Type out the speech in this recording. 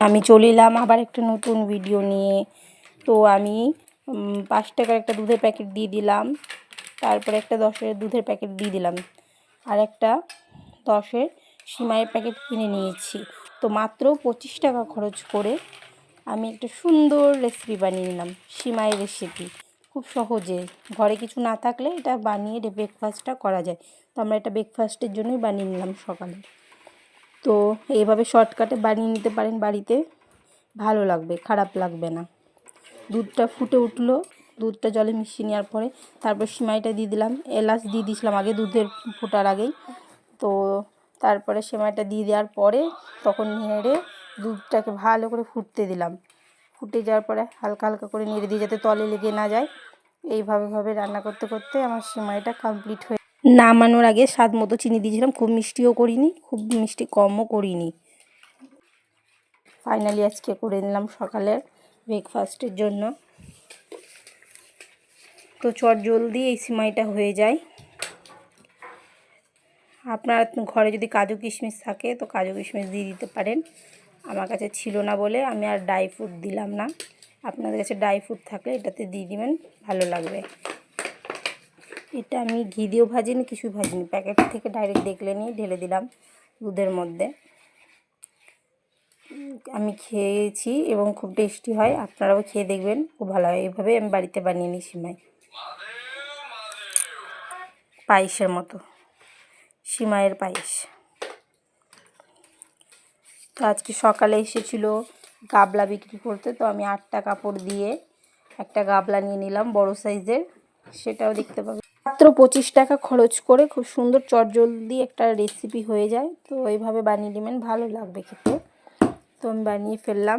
আমি চলে এলাম আবার একটা নতুন ভিডিও নিয়ে। তো আমি পাঁচ টাকার একটা দুধের প্যাকেট দিয়ে দিলাম। তারপরে একটা দশের দুধের প্যাকেট দিয়ে দিলাম। আর একটা দশের সিমাইয়ের প্যাকেট কিনে নিয়েছি। তো মাত্র পঁচিশ টাকা খরচ করে আমি একটা সুন্দর রেসিপি বানিয়ে নিলাম সিমাইয়ের রেসিপি খুব সহজে। ঘরে কিছু না থাকলে এটা বানিয়ে ব্রেকফাস্টটা করা যায়। তো আমরা এটা ব্রেকফাস্টের জন্যই বানিয়ে নিলাম সকালে। তো এইভাবে শর্টকাটে বানিয়ে নিতে পারেন বাড়িতে, ভালো লাগবে, খারাপ লাগবে না। দুধটা ফুটে উঠল, দুধটা জলে মিশিয়ে নেওয়ার পরে তারপর সিমাইটা দিয়ে দিলাম। এলাচ দিয়ে দিয়েছিলাম আগে দুধের ফোটার আগেই। তো তারপরে সিমাইটা দিয়ে দেওয়ার পরে তখন নেড়ে দুধটাকে ভালো করে ফুটতে দিলাম। ফুটে যাওয়ার পরে হালকা হালকা করে নেড়ে দিয়ে যাতে তলে লেগে না যায়। এইভাবেভাবে রান্না করতে করতে আমার সিমাইটা কমপ্লিট হয়ে নামানোর আগে স্বাদ মতো চিনি দিয়েছিলাম। খুব মিষ্টিও করিনি, খুব মিষ্টি কমও করিনি। ফাইনালি আজকে করে নিলাম সকালের ব্রেকফাস্টের জন্য। তো চট জলদি এই সিমাইটা হয়ে যায়। আপনার ঘরে যদি কাজু কিশমিশ থাকে, তো কাজু কিশমিশ দিয়ে দিতে পারেন। আমার কাছে ছিল না বলে আমি আর ড্রাই ফ্রুট দিলাম না। আপনাদের কাছে ড্রাই ফ্রুট থাকলে এটাতে দিয়ে দিবেন, ভালো লাগবে। এটা আমি ঘি দিয়েও ভাজিনি কিছুই ভাজিনি। প্যাকেট থেকে ডাইরেক্ট দেখলে নিয়ে ঢেলে দিলাম দুধের মধ্যে। আমি খেয়েছি এবং খুব টেস্টি হয়, আপনারাও খেয়ে দেখবেন, খুব ভালো হয়। এইভাবে আমি বাড়িতে বানিয়ে নিই সিমাই। পায়েসের মতো, সিমাইয়ের পায়েস। তো আজকে সকালে এসেছিল গাবলা বিক্রি করতে, তো আমি আটটা কাপড় দিয়ে একটা গাবলা নিয়ে নিলাম, বড় সাইজের সেটাও দেখতে পাবেন। মাত্র পঁচিশ টাকা খরচ করে খুব সুন্দর চটজলদি একটা রেসিপি হয়ে যায়। তো এইভাবে বানিয়ে নেবেন, ভালো লাগবে খেতে। তো আমি বানিয়ে ফেললাম।